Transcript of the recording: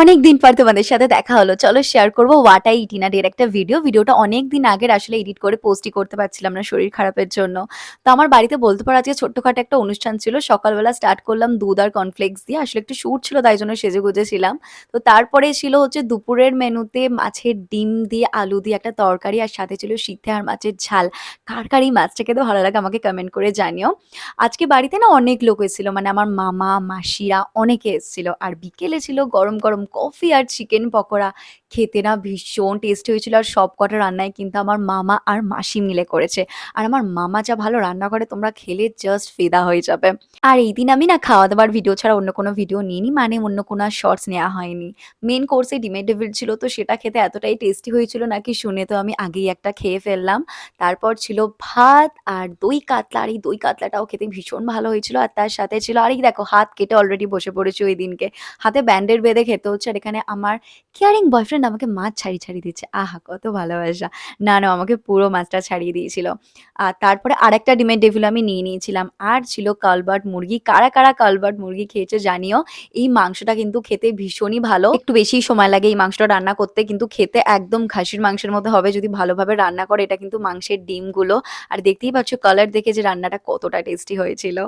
অনেক দিন পর তোমাদের সাথে দেখা হলো। চলো শেয়ার করব ওয়াটা ইটিনারির একটা ভিডিও ভিডিওটা অনেক দিন আগের, আসলে এডিট করে পোস্টই করতে পারছিলাম না শরীর খারাপের জন্য। তো আমার বাড়িতে বলতে পারো, আজকে ছোট্টখাটো একটা অনুষ্ঠান ছিল। সকালবেলা স্টার্ট করলাম দুধ আর কর্নফ্লেক্স দিয়ে। আসলে একটু শ্যুট ছিল, তাই জন্য সেজে গুজেছিলাম তো তারপরে ছিল হচ্ছে দুপুরের মেনুতে মাছের ডিম দিয়ে আলু দিয়ে একটা তরকারি আর সাথে ছিল সিদ্ধে আর মাছের ঝাল। কার কার এই মাছটা খেতে ভালো লাগে আমাকে কমেন্ট করে জানিও। আজকে বাড়িতে না অনেক লোক এসেছিল মানে আমার মামা, মাসিরা অনেকে এসেছিল। আর বিকেলে ছিল গরম গরম কফি আর চিকেন পকোড়া। খেতে না ভীষণ টেস্টি হয়েছিল আর সব কটা রান্নায় কিন্তু আমার মামা আর মাসি মিলে করেছে। আর আমার মামা যা ভালো রান্না করে তোমরা খেলে জাস্ট ফেদা হয়ে যাবে। আর এই দিন আমি না খাওয়া দাওয়ার ভিডিও ছাড়া অন্য কোনো ভিডিও নিইনি মানে অন্য কোনো আর শর্টস নেওয়া হয়নি। মেন কোর্সে ডিমের ডেভিল ছিল, তো সেটা খেতে এতটাই টেস্টি হয়েছিল নাকি শুনে তো আমি আগেই একটা খেয়ে ফেললাম। তারপর ছিল ভাত আর দই কাতলা, আর এই দই কাতলাটাও খেতে ভীষণ ভালো হয়েছিল আর তার সাথে ছিল, আর এই দেখো হাত কেটে অলরেডি বসে পড়েছে ওই দিনকে। হাতে ব্যান্ডের বেঁধে খেতে হচ্ছে আর এখানে আমার কেয়ারিং বয়ফ্রেন্ড আমাকে মাছ ছাড়িয়ে ছাড়িয়ে দিচ্ছে আহা, কত ভালোবাসা। না না, আমাকে পুরো মাছটা ছাড়িয়ে দিয়েছিল। আর তারপরে আরেকটা ডিমের ডেভিল আমি নিয়ে নিয়েছিলাম। আর ছিল কালবার্ট মুরগি। কারা কারা কালবার্ট মুরগি খেয়েছে জানিও। এই মাংসটা কিন্তু খেতে ভীষণই ভালো। একটু বেশি সময় লাগে এই মাংসটা রান্না করতে, কিন্তু খেতে একদম খাসির মাংসের মতো হবে। যদি ভালোভাবে রান্না করে, এটা কিন্তু মাংসের ডিমগুলো। আর দেখতেই পাচ্ছ কালার দেখে যে রান্নাটা কতটা টেস্টি হয়েছিল।